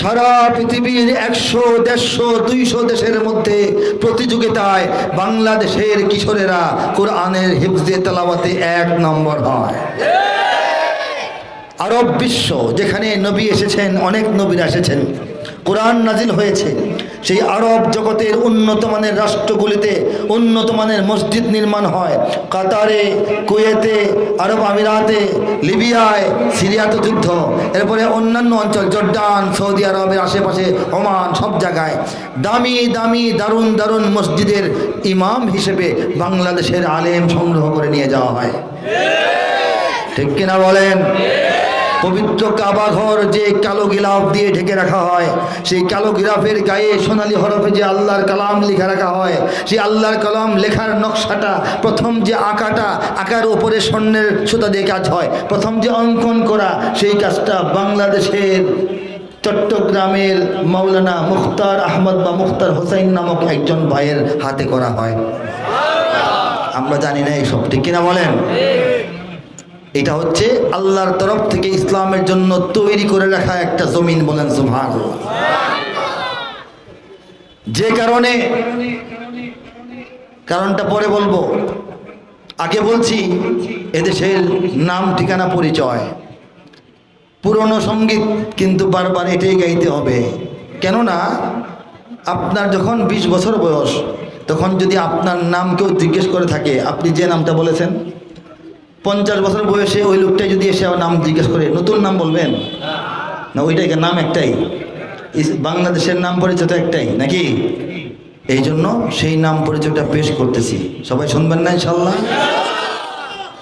সারা পৃথিবীর একশো, দেড়শো, দুইশো দেশের মধ্যে প্রতিযোগিতায় বাংলাদেশের কিশোরেরা কোরআনের হিফজে তালাবাতে এক নম্বর হয়। আরব বিশ্ব, যেখানে নবী এসেছেন, অনেক নবীরা এসেছেন, কোরআন নাজিল হয়েছে। সেই আরব জগতের উন্নত মানের রাষ্ট্রগুলিতে উন্নত মানের মসজিদ নির্মাণ হয়। কাতারে, কুয়েতে, আরব আমিরাতে, লিবিয়ায় সিরিয়াতে যুদ্ধ। এরপরে অন্যান্য অঞ্চল, জর্ডান, সৌদি আরবের আশেপাশে, ওমান, সব জায়গায়। দামি দামি, দারুণ দারুণ মসজিদের ইমাম হিসেবে বাংলাদেশের আলেম সংগ্রহ করে নিয়ে যাওয়া হয়। ঠিক কিনা বলেন? পবিত্র কাবা ঘর যে কালো গিলাফ দিয়ে ঢেকে রাখা হয়, সেই কালো গিলাফের গায়ে সোনালী হরফে যে আল্লাহর কালাম লেখা রাখা হয়, সেই আল্লাহর কালাম লেখার নকশাটা প্রথম যে আঁকাটা, আঁকার উপরে স্বর্ণের সুতা দিয়ে কাজ হয়, প্রথম যে অঙ্কন করা, সেই কাজটা বাংলাদেশের চট্টগ্রামের মাওলানা মুখতার আহমদ বা মুখতার হোসাইন নামক একজন ভাইয়ের হাতে করা হয়। আমরা জানি না এইসব ঠিক কিনা বলেন? এটা হচ্ছে আল্লাহর তরফ থেকে ইসলামের জন্য তৈরি করে রাখা একটা জমিন বলেন সুভান যে কারণে, কারণটা পরে বলব। আগে বলছি, এদেশের নাম, ঠিকানা, পরিচয়। পুরনো সংগীত কিন্তু বারবার এটাই গাইতে হবে। কেননা, আপনার যখন ২০ বছর বয়স, তখন যদি আপনার নাম কেউ জিজ্ঞেস করে থাকে, আপনি যে নামটা বলেছেন? পঞ্চাশ বছর বয়সে ওই লোকটাই যদি এসে আমার নাম জিজ্ঞেস করে নতুন নাম বলবেন? না ওইটাই নাম একটাই। বাংলাদেশের নাম পরিচয় তো একটাই নাকি? এই জন্য সেই নাম পরিচয়টা পেশ করতেছি। সবাই শুনবেন না ইনশাল্লাহ?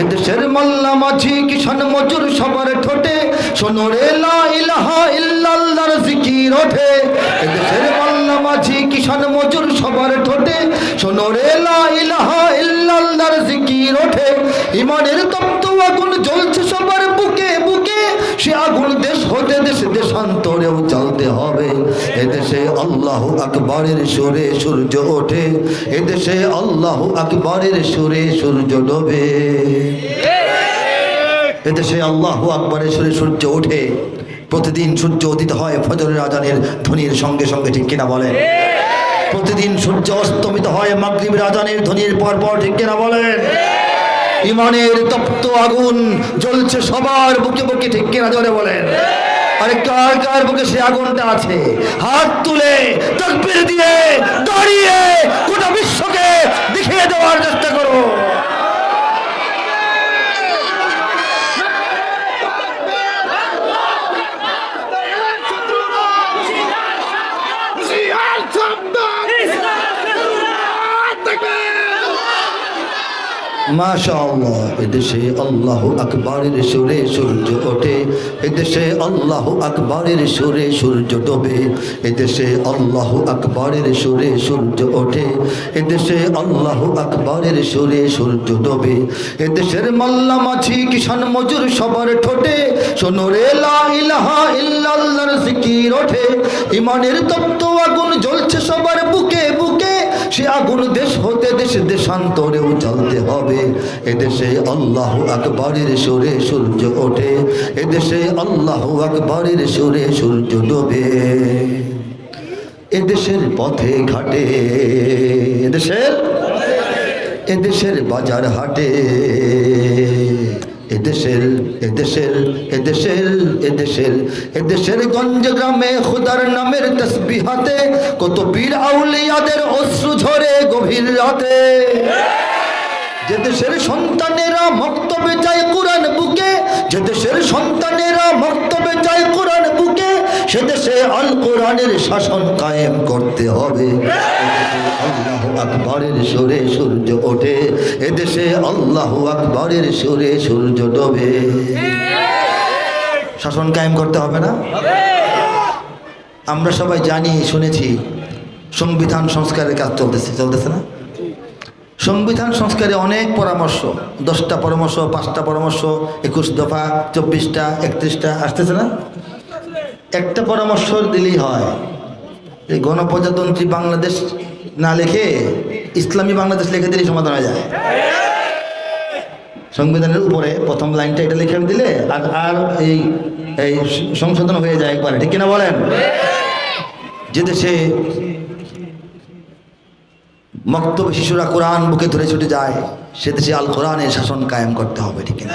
এদেশের মোল্লা, মাঝি কিষান মজুর সবার ঠোঁটে। শোনো রে লা ইলাহা ইল্লাল্লাহর জিকির ওঠে। এদেশের মোল্লা, মাঝি কিষান মজুর সবার ঠোঁটে। শোনো রে লা ইলাহা ইল্লাল্লাহর জিকির ওঠে। ইমানের তপ্ত আগুন জ্বলছে সবার সে আগুন দেশ হতে দেশ দেশান্তরেও চলতে হবে। এদেশে আল্লাহ আকবরের সুরে সূর্য ওঠে। এদেশে আল্লাহ আকবরের সুরে সূর্য ডোবে। এদেশে আল্লাহ আকবরের সুরে সূর্য ওঠে। প্রতিদিন সূর্য উদিত হয় ফজরের আজানের ধ্বনির সঙ্গে সঙ্গে, ঠিক কিনা বলে প্রতিদিন সূর্য অস্তমিত হয় মাগরিবের আজানের ধ্বনির পর পর, ঠিক কিনা বলেন? ইমানের তপ্ত আগুন জ্বলছে সবার বুকে বুকে, ঠিক কিনা জোরে বলেন। আরে কার কার বুকে সে আগুনটা আছে? হাত তুলে তকবির দিয়ে দাঁড়িয়ে গোটা বিশ্বকে দেখিয়ে দেওয়ার চেষ্টা করো। সূর্য ওঠে, এদেশে আল্লাহ সূর্য ডোবে, এদেশে আল্লাহ সূর্য ওঠে আল্লাহ সূর্য ডোবে, এদেশের মাল্লা মাছি কিষান মজুর সবার ঠোঁটে, শোনো রে জিকির ওঠে ইমানের তপ্ত আগুন জ্বলছে দেশান্তরেও চলতে হবে। এদেশে আল্লাহ আকবরের সুরে সূর্য ওঠে। এদেশে আল্লাহ আকবরের সুরে সূর্য ডোবে। এদেশের পথে ঘাটে। এদেশের? এদেশের বাজার হাটে। এদেশের এদেশের এদেশের এদেশের এদেশের গঞ্জ গ্রামে খুদার নামের তসবিহাতে কত বীর আউলিয়াদের অশ্রু ঝরে গভীর রাতে। যে দেশের সন্তানেরা মক্তবে যায় কোরআন বুকে, যে দেশের সন্তানেরা মক্তবে যায় কোরআন বুকে সে দেশে আল কোরআনের শাসন কায়েম করতে হবে। আকবরের সুরে সূর্য ওঠে। এদেশে আল্লাহ আকবরের সুরে সূর্য ডোবে। শাসন কায়েম করতে হবে না? আমরা সবাই জানি, শুনেছি, সংবিধান সংস্কারের কাজ চলতেছে চলতেছে না? সংবিধান সংস্কারে অনেক পরামর্শ, দশটা পরামর্শ, পাঁচটা পরামর্শ, একুশ দফা, চব্বিশটা, একত্রিশটা, আসতেছে না? একটা পরামর্শ দিলেই হয়। এই গণপ্রজাতন্ত্রী বাংলাদেশ না লিখে ইসলামী বাংলাদেশ লিখে দিলেই সমাধান হয়ে যায়। সংবিধানের উপরে প্রথম লাইনটা এটা লিখে দিলে আর আর এই এই সংশোধন হয়ে যায় একবারে। ঠিক কিনা বলেন? যে দেশে মক্তব শিশুরা কোরআন বুকে ধরে ছুটে যায় সে দেশে আল কোরআনের শাসন কায়েম করতে হবে, ঠিক কিনা?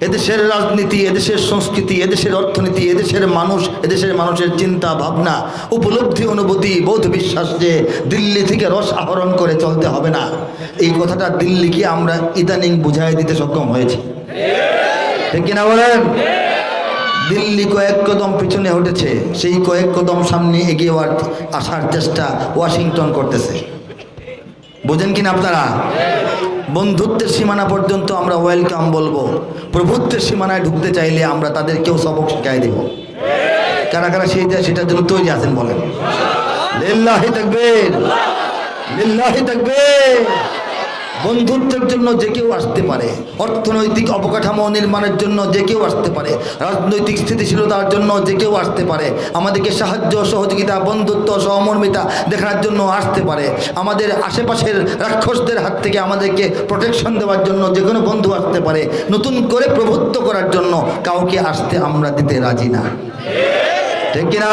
এদেশের রাজনীতি, এদেশের সংস্কৃতি, এদেশের অর্থনীতি, এদেশের মানুষ, এদেশের মানুষের চিন্তা, ভাবনা, উপলব্ধি, অনুভূতি, বোধ বিশ্বাস যে দিল্লি থেকে রস আহরণ করে চলতে হবে না। এই কথাটা দিল্লিকে আমরা ইদানিং বুঝাই দিতে সক্ষম হয়েছি। ঠিক কিনা বলেন? দিল্লি কয়েক কদম পিছনে উঠেছে সেই কয়েক কদম সামনে এগিয়ে আসার চেষ্টা ওয়াশিংটন করতেছে। বোঝেন কিনা আপনারা? বন্ধুত্বের সীমানা পর্যন্ত আমরা ওয়েলকাম বলব। প্রভুত্বের সীমানায় ঢুকতে চাইলে আমরা তাদেরকেও সবক শিখাই দেব। কারা কারা সেই সেটার জন্য তৈরি আছেন বলেন। লিল্লাহি তাকবীর। লিল্লাহি তাকবীর। বন্ধুত্বের জন্য যে কেউ আসতে পারে, অর্থনৈতিক অবকাঠামো নির্মাণের জন্য যে কেউ আসতে পারে, রাজনৈতিক স্থিতিশীলতার জন্য যে কেউ আসতে পারে, আমাদেরকে সাহায্য, সহযোগিতা, বন্ধুত্ব, সহমর্মিতা দেখার জন্য আসতে পারে। আমাদের আশেপাশের রাক্ষসদের হাত থেকে আমাদেরকে প্রোটেকশন দেওয়ার জন্য যে কোনো বন্ধু আসতে পারে, নতুন করে প্রভুত্ব করার জন্য কাউকে আসতে আমরা দিতে রাজি না। ঠিক কিনা?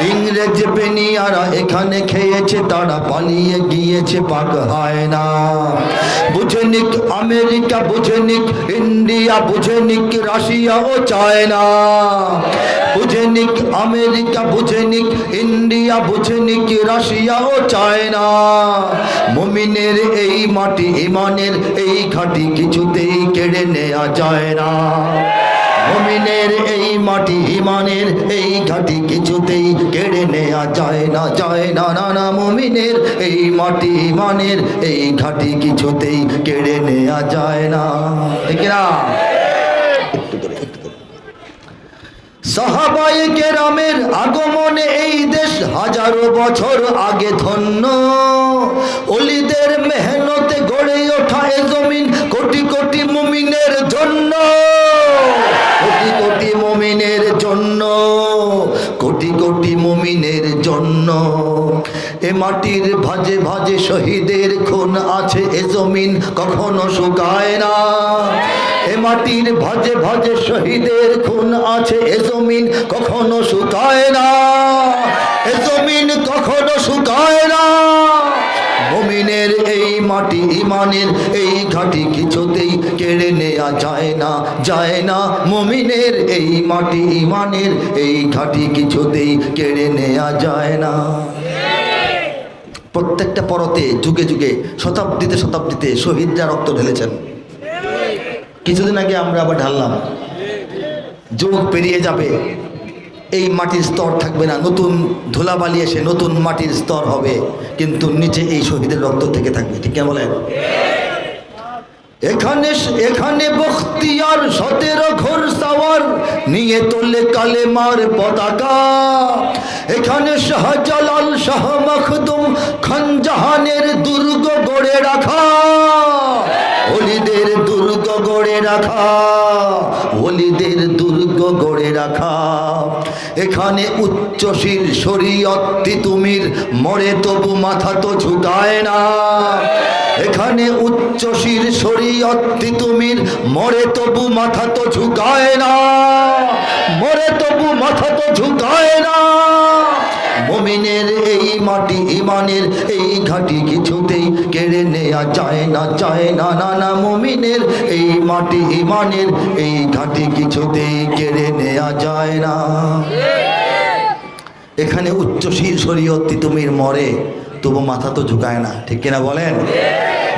ইংরেজ বেনিয়ারা এখানে খেয়েছে, তারা পালিয়ে গিয়েছে, পাক হয় না। বুঝে নিক আমেরিকা, বুঝে নিক ইন্ডিয়া, বুঝে নিক রাশিয়া ও চায়না। বুঝে নিক আমেরিকা, বুঝে নিক ইন্ডিয়া, বুঝে নিক রাশিয়া ও চায়না। মুমিনের এই মাটি, ইমানের এই ঘাটি কিছুতেই কেড়ে নেওয়া যায় না। মমিনের এই মাটি ইমানের এই ঘাটি কিছুতেই কেড়ে নেওয়া যায় না যায় না না না মমিনের এই মাটি ইমানের এই ঘাটি কিছুতেই কেড়ে নেওয়া যায় না। ঠিক না? সাহাবাই কেরামের আগমনে এই দেশ হাজারো বছর আগে ধন্য। মাটির ভাজে ভাজে শহীদের খুন আছে এ জমিন, কখনো শুকায় না। এ মাটির ভাজে ভাজে শহীদের খুন আছে এ জমিন, কখনো শুকায় না। এ জমিন কখনো শুকায় না। মমিনের এই মাটি ইমানের, এই ঘাটি কিছুতেই কেড়ে নেওয়া যায় না যায় না। মমিনের এই মাটি ইমানের, এই ঘাটি কিছুতেই কেড়ে নেওয়া যায় না। প্রত্যেকটা পরতে যুগে যুগে, শতাব্দীতে শতাব্দীতে শহীদরা রক্ত ঢেলেছেন। কিছুদিন আগে আমরা আবার ঢাললাম। যুগ পেরিয়ে যাবে, এই মাটির স্তর থাকবে না। নতুন ধুলাবালি এসে নতুন মাটির স্তর হবে, কিন্তু নিচে এই শহীদের রক্ত থেকে থাকবে। ঠিক কেমন বলেন? এখানে এখানে বখতিয়ার সতেরো ঘোর সাওয়ার, নিয়ে তোলে কালেমার পতাকা। এখানে শাহজালাল শাহ মখদুম খানজাহানের দুর্গ গড়ে রাখা। অলিদের দুর্গ গড়ে রাখা। অলিদের দুর্গ গড়ে রাখা। এখানে উচ্চশীল শরীয়ত তুমির মরে তবু মাথা তো ঝুঁকায় না। এখানে উচ্চশীল শরীয়ত তুমির মরে তবু মাথা তো ঝুঁকায় না। মরে তবু মাথা তো ঝুঁকায় না। মমিনের এই মাটি ইমানের, এই ঘাটি কিছুতেই কেড়ে নেয়া যায় না যায় না না না। মমিনের এই মাটি ইমানের, এই ঘাটি কিছুতেই কেড়ে নেওয়া যায় না। এখানে উচ্চশীল শরীয়ত তুমির মরে তবু মাথা তো ঝুঁকায় না, ঠিক কিনা বলেন?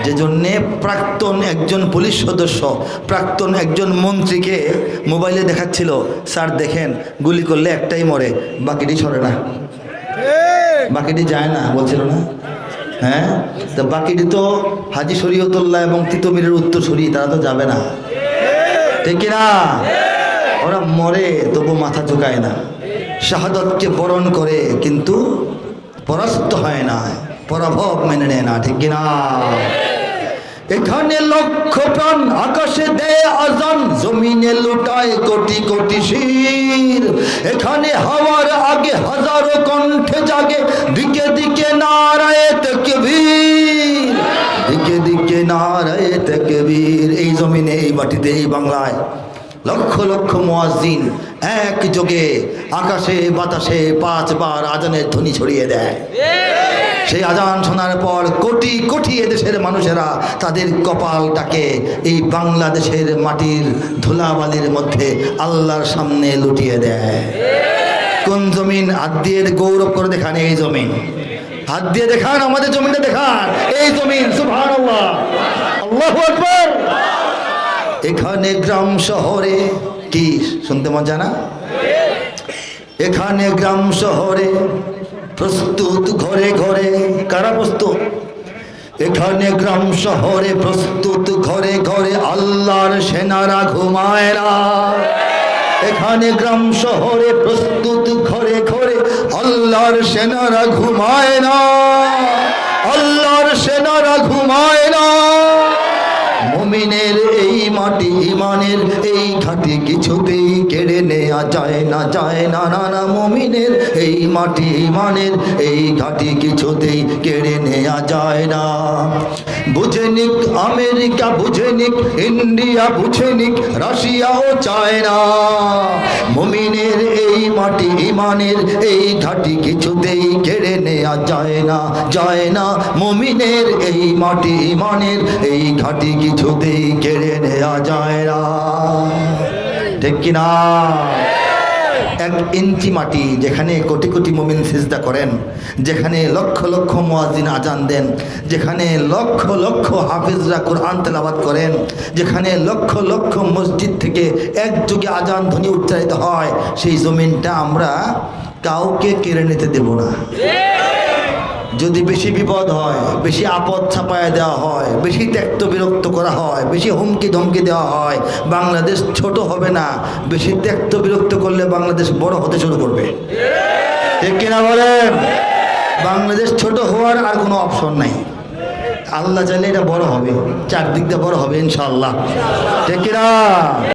যে জন্যে প্রাক্তন একজন পুলিশ সদস্য, প্রাক্তন একজন মন্ত্রীকে মোবাইলে দেখাচ্ছিল, স্যার, দেখেন, গুলি করলে একটাই মরে, বাকিটি সরে না। বাকিটি যায় না, বলছিল না। হ্যাঁ? তা বাকিটি তো হাজি শরীয়তুল্লাহ এবং তিতুমিরের উত্তর সরি তারা তো যাবে না। ঠিক কিনা? ওরা মরে, তবু মাথা ঝুঁকায় না। শাহাদতকে বরণ করে, কিন্তু পরাস্ত হয় না, পরাভব মেনে নেয় না, ঠিক কিনা? এখানে লক্ষ প্রাণ আকাশে দেয় আজান, জমিনে লুটায় কোটি কোটি শির। এখানে হাওয়ার আগে হাজারো কণ্ঠে জাগে, দিকে দিকে নারায় তকবীর দিকে দিকে নারায় তকবীর এই জমিনে, এই মাটিতে, এই বাংলায়। লক্ষ লক্ষ মুয়াজ্জিন এক যোগে আকাশে, বাতাসে পাঁচবার আজানের ধ্বনি ছড়িয়ে দেয়। সেই আজান শোনার পর কোটি কোটি এদেশের মানুষেরা তাদের কপালটাকে এই বাংলাদেশের মাটির ধুলাবালির মধ্যে আল্লাহর সামনে লুটিয়ে দেয়। কোন জমিন? হাত দিয়ে গৌরব করে দেখান এই জমিন। হাত দিয়ে দেখান, আমাদের জমিনটা দেখান। এই জমিন সুভান আল্লাহ আকবার। এখানে গ্রাম শহরে কি শুনতে মজা না? এখানে গ্রাম শহরে প্রস্তুত ঘরে ঘরে কারা প্রস্তুত? এখানে গ্রাম শহরে প্রস্তুত ঘরে ঘরে আল্লাহর সেনারা ঘুমায় না এখানে গ্রাম শহরে প্রস্তুত ঘরে ঘরে আল্লাহর সেনারা ঘুমায় না আল্লাহর সেনারা ঘুমায় না মুমিনের এই মাটি ইমানের, এই ঘাটি কিছুতেই কেড়ে নেওয়া যায় না যায় না না না, মুমিনের। এই মাটি ইমানের, এই ঘাটি কিছুতেই কেড়ে নেওয়া যায় না। বুঝে নিক আমেরিকা, বুঝে নিক ইন্ডিয়া, বুঝে নিক রাশিয়াও চায় না। মুমিনের এই মাটি ইমানের, এই ঘাটি কিছুতেই কেড়ে নেওয়া যায় না যায় না, মমিনের। এই মাটি ইমানের, এই ঘাটি কিছুতেই কেড়ে নেওয়া যায় না। ঠিক কিনা? এক ইঞ্চি মাটি যেখানে কোটি কোটি মুমিন সিজদা করেন, যেখানে লক্ষ লক্ষ মুয়াজ্জিন আজান দেন, যেখানে লক্ষ লক্ষ হাফিজরা কোরআন তেলাবাদ করেন, যেখানে লক্ষ লক্ষ মসজিদ থেকে একযোগে আজান ধ্বনি উচ্চারিত হয়, সেই জমিনটা আমরা কাউকে কেড়ে নিতে দেব না। যদি বেশি বিপদ হয়, বেশি আপদ ছাপায় দেওয়া হয়, বেশি ত্যক্ত বিরক্ত করা হয়, বেশি হুমকি ধমকি দেওয়া হয়, বাংলাদেশ ছোট হবে না, বেশি ত্যক্ত বিরক্ত করলে বাংলাদেশ বড় হতে শুরু করবে। ঠিক কিনা বলেন? বাংলাদেশ ছোট হওয়ার আর কোনো অপশন নাই। আল্লাহ চাইলে এটা বড় হবে চারদিক দিয়ে বড় হবে ইনশাল্লাহ ঠিক কিনা?